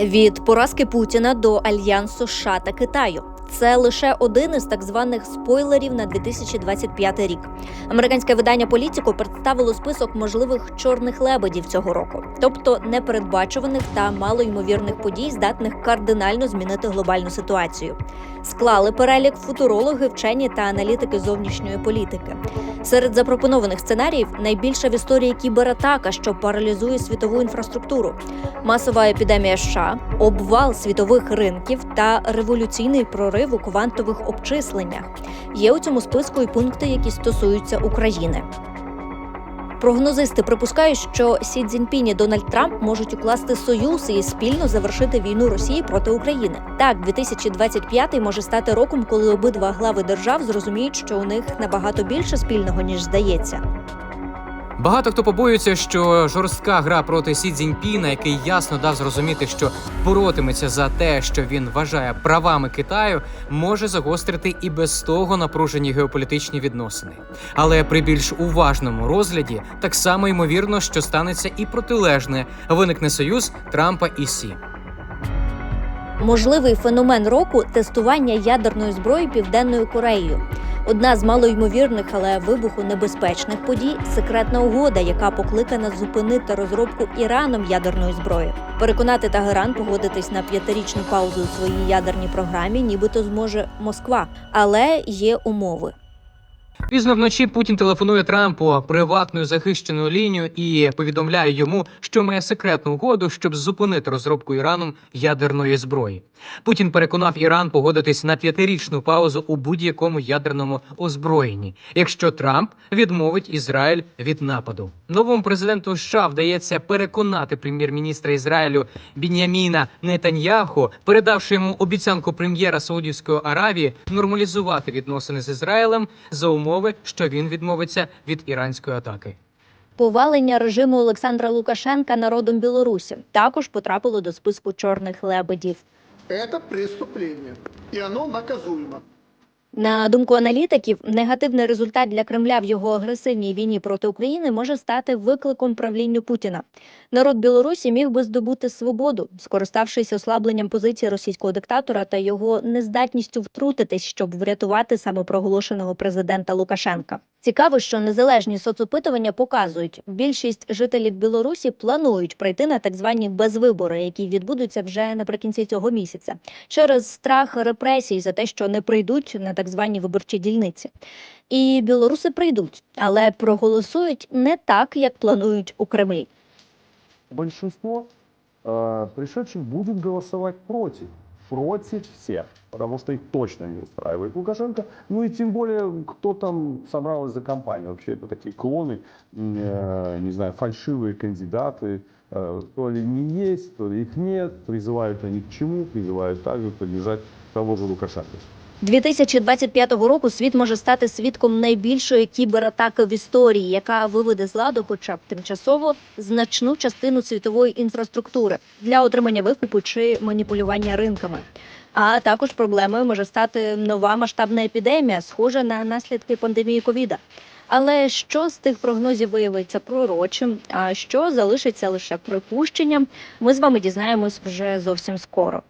Від поразки Путіна до альянсу США та Китаю. Це лише один із так званих спойлерів на 2025 рік. Американське видання Політіко представило список можливих чорних лебедів цього року, тобто непередбачуваних та малоймовірних подій, здатних кардинально змінити глобальну ситуацію. Склали перелік футурологи, вчені та аналітики зовнішньої політики. Серед запропонованих сценаріїв найбільша в історії кібератака, що паралізує світову інфраструктуру, масова епідемія США, обвал світових ринків та революційний прорив у квантових обчисленнях. Є у цьому списку і пункти, які стосуються України. Прогнозисти припускають, що Сі Цзіньпінь і Дональд Трамп можуть укласти союз і спільно завершити війну Росії проти України. Так, 2025 може стати роком, коли обидва глави держав зрозуміють, що у них набагато більше спільного ніж здається. Багато хто побоюється, що жорстка гра проти Сі Цзіньпіна, який ясно дав зрозуміти, що боротиметься за те, що він вважає правами Китаю, може загострити і без того напружені геополітичні відносини. Але при більш уважному розгляді так само ймовірно, що станеться і протилежне виникне союз Трампа і Сі. Можливий феномен року тестування ядерної зброї південною Кореєю. Одна з малоймовірних, але вибуху небезпечних подій секретна угода, яка покликана зупинити розробку Іраном ядерної зброї. Переконати Тагеран погодитись на п'ятирічну паузу у своїй ядерній програмі, нібито зможе Москва, але є умови. Пізно вночі Путін телефонує Трампу приватною захищеною лінією і повідомляє йому, що має секретну угоду, щоб зупинити розробку Іраном ядерної зброї. Путін переконав Іран погодитись на п'ятирічну паузу у будь-якому ядерному озброєнні, якщо Трамп відмовить Ізраїль від нападу. Новому президенту США вдається переконати прем'єр-міністра Ізраїлю Біняміна Нетаньяху, передавши йому обіцянку прем'єра Саудівської Аравії нормалізувати відносини з Ізраїлем за умови, що він відмовиться від іранської атаки. Повалення режиму Олександра Лукашенка народом Білорусі також потрапило до списку чорних лебедів. Это преступление, и оно наказуемо. На думку аналітиків, негативний результат для Кремля в його агресивній війні проти України може стати викликом правлінню Путіна. Народ Білорусі міг би здобути свободу, скориставшись ослабленням позиції російського диктатора та його нездатністю втрутитись, щоб врятувати самопроголошеного президента Лукашенка. Цікаво, що незалежні соцопитування показують, більшість жителів Білорусі планують пройти на так звані безвибори, які відбудуться вже наприкінці цього місяця, через страх репресій за те, що не прийдуть на так звані виборчі дільниці. І білоруси прийдуть, але проголосують не так, як планують у Кремлі. большинство э, пришедших будут голосовать против. Против всех. Потому что их точно не устраивает Лукашенко. Ну и тем более, кто там собрал за компанию. Вообще это такие клоны, э, не знаю, фальшивые кандидаты. Э, то ли не есть, то ли их нет. Призывают они к чему? Призывают также поддержать того же Лукашенко. 2025 року світ може стати свідком найбільшої кібератаки в історії, яка виведе з ладу, хоча б тимчасово, значну частину світової інфраструктури для отримання викупу чи маніпулювання ринками. А також проблемою може стати нова масштабна епідемія, схожа на наслідки пандемії ковіда. Але що з тих прогнозів виявиться пророчим, а що залишиться лише припущенням, ми з вами дізнаємось вже зовсім скоро.